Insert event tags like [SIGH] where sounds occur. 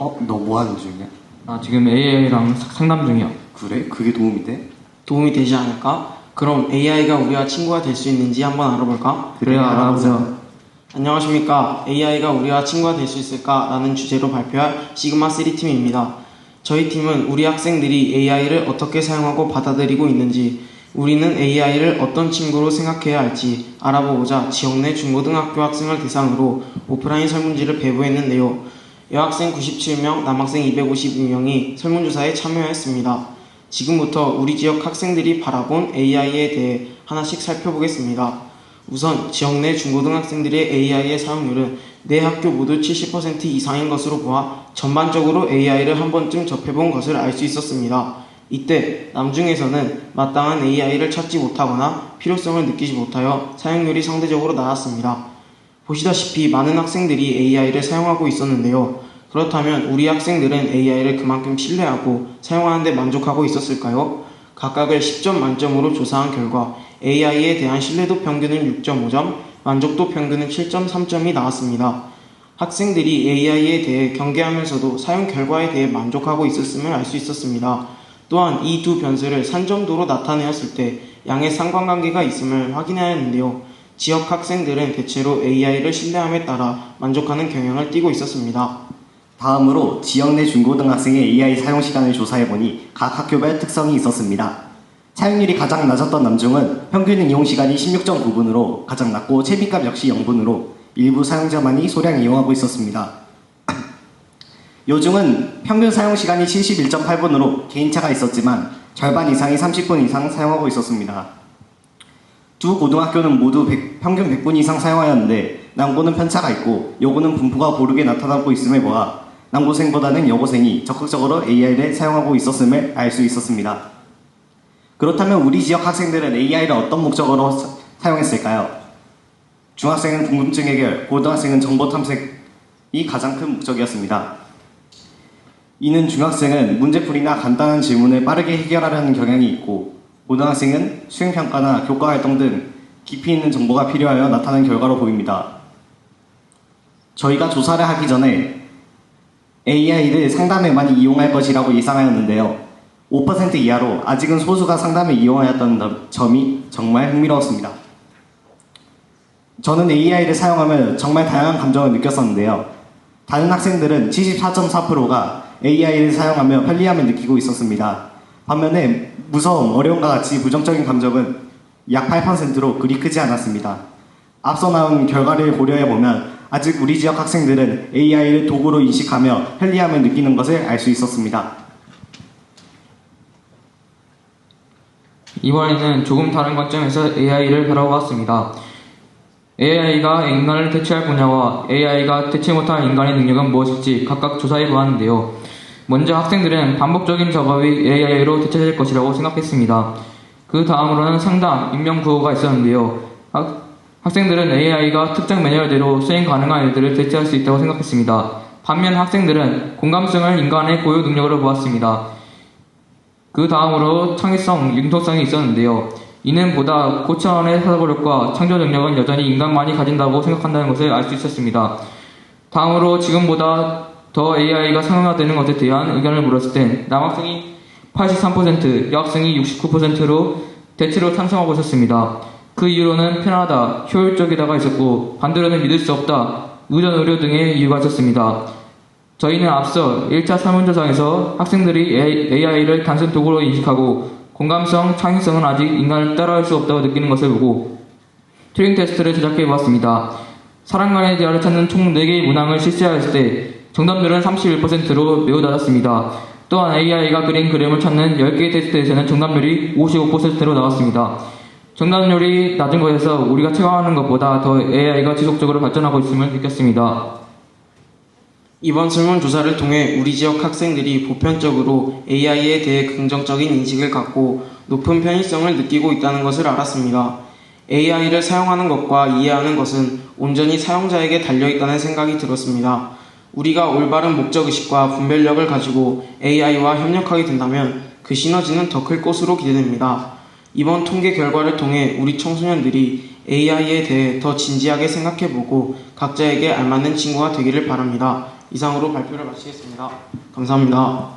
어, 너 뭐 하는 중이야? 나 지금 AI랑 상담 중이야. 그래? 그게 도움이 돼? 도움이 되지 않을까? 그럼 AI가 우리와 친구가 될 수 있는지 한번 알아볼까? 그래야 알아보자. 안녕하십니까. AI가 우리와 친구가 될 수 있을까? 라는 주제로 발표할 시그마 3팀입니다. 저희 팀은 우리 학생들이 AI를 어떻게 사용하고 받아들이고 있는지, 우리는 AI를 어떤 친구로 생각해야 할지 알아보고자 지역 내 중고등학교 학생을 대상으로 오프라인 설문지를 배부했는데요. 여학생 97명, 남학생 252명이 설문조사에 참여했습니다. 지금부터 우리 지역 학생들이 바라본 AI에 대해 하나씩 살펴보겠습니다. 우선 지역 내 중고등학생들의 AI의 사용률은 내 학교 모두 70% 이상인 것으로 보아 전반적으로 AI를 한 번쯤 접해본 것을 알 수 있었습니다. 이때 남중에서는 마땅한 AI를 찾지 못하거나 필요성을 느끼지 못하여 사용률이 상대적으로 낮았습니다. 보시다시피 많은 학생들이 AI를 사용하고 있었는데요. 그렇다면 우리 학생들은 AI를 그만큼 신뢰하고 사용하는데 만족하고 있었을까요? 각각을 10점 만점으로 조사한 결과 AI에 대한 신뢰도 평균은 6.5점, 만족도 평균은 7.3점이 나왔습니다. 학생들이 AI에 대해 경계하면서도 사용 결과에 대해 만족하고 있었음을 알 수 있었습니다. 또한 이 두 변수를 산점도로 나타내었을 때 양의 상관관계가 있음을 확인하였는데요. 지역 학생들은 대체로 AI를 신뢰함에 따라 만족하는 경향을 띠고 있었습니다. 다음으로 지역 내 중고등학생의 AI 사용 시간을 조사해보니 각 학교별 특성이 있었습니다. 사용률이 가장 낮았던 남중은 평균 이용 시간이 16.9분으로 가장 낮고 채비값 역시 0분으로 일부 사용자만이 소량 이용하고 있었습니다. [CLEARS THROAT] 요중은 평균 사용 시간이 71.8분으로 개인차가 있었지만 절반 이상이 30분 이상 사용하고 있었습니다. 두 고등학교는 모두 100 평균 100분 이상 사용하였는데 남고는 편차가 있고 여고는 분포가 고르게 나타나고 있음을 보아 남고생보다는 여고생이 적극적으로 AI를 사용하고 있었음을 알 수 있었습니다. 그렇다면 우리 지역 학생들은 AI를 어떤 목적으로 사- 사용했을까요? 중학생은 궁금증 해결, 고등학생은 정보 탐색이 가장 큰 목적이었습니다. 이는 중학생은 문제풀이나 간단한 질문을 빠르게 해결하려는 경향이 있고 고등학생은 수행평가나 교과활동 등 깊이 있는 정보가 필요하여 나타난 결과로 보입니다. 저희가 조사를 하기 전에 AI를 상담에 많이 이용할 것이라고 예상하였는데요. 5% 이하로 아직은 소수가 상담에 이용하였던 점이 정말 흥미로웠습니다. 저는 AI를 사용하며 정말 다양한 감정을 느꼈었는데요. 다른 학생들은 74.4%가 AI를 사용하며 편리함을 느끼고 있었습니다. 반면에 무서움, 어려움과 같이 부정적인 감정은 약 8%로 그리 크지 않았습니다. 앞서 나온 결과를 고려해 보면 아직 우리 지역 학생들은 AI를 도구로 인식하며 편리함을 느끼는 것을 알 수 있었습니다. 이번에는 조금 다른 관점에서 AI를 바라보았습니다. AI가 인간을 대체할 분야와 AI가 대체 못할 인간의 능력은 무엇일지 각각 조사해 보았는데요. 먼저 학생들은 반복적인 작업이 AI로 대체될 것이라고 생각했습니다. 그 다음으로는 상담, 인명 구호가 있었는데요. 학, 학생들은 AI가 특정 매뉴얼대로 수행 가능한 일들을 대체할 수 있다고 생각했습니다. 반면 학생들은 공감성을 인간의 고유 능력으로 보았습니다. 그 다음으로 창의성, 융통성이 있었는데요. 이는 보다 고차원의 사고력과 창조 능력은 여전히 인간만이 가진다고 생각한다는 것을 알 수 있었습니다. 다음으로 지금보다 더 AI가 상용화되는 것에 대한 의견을 물었을 때 남학생이 83%, 여학생이 69%로 대체로 찬성하고 있었습니다. 그 이유로는 편하다, 효율적이다가 있었고 반대로는 믿을 수 없다, 의전 의료 등의 이유가 있었습니다. 저희는 앞서 1차 설문조사에서 학생들이 AI를 단순 도구로 인식하고 공감성, 창의성은 아직 인간을 따라할 수 없다고 느끼는 것을 보고 튜링 테스트를 제작해 보았습니다. 사람 간의 대화를 찾는 총 4개의 문항을 실시하였을 때 정답률은 31%로 매우 낮았습니다. 또한 AI가 그린 그림을 찾는 10개의 테스트에서는 정답률이 55%로 나왔습니다. 정답률이 낮은 것에서 우리가 체감하는 것보다 더 AI가 지속적으로 발전하고 있음을 느꼈습니다. 이번 설문조사를 통해 우리 지역 학생들이 보편적으로 AI에 대해 긍정적인 인식을 갖고 높은 편의성을 느끼고 있다는 것을 알았습니다. AI를 사용하는 것과 이해하는 것은 온전히 사용자에게 달려있다는 생각이 들었습니다. 우리가 올바른 목적의식과 분별력을 가지고 AI와 협력하게 된다면 그 시너지는 더 클 것으로 기대됩니다. 이번 통계 결과를 통해 우리 청소년들이 AI에 대해 더 진지하게 생각해보고 각자에게 알맞는 친구가 되기를 바랍니다. 이상으로 발표를 마치겠습니다. 감사합니다.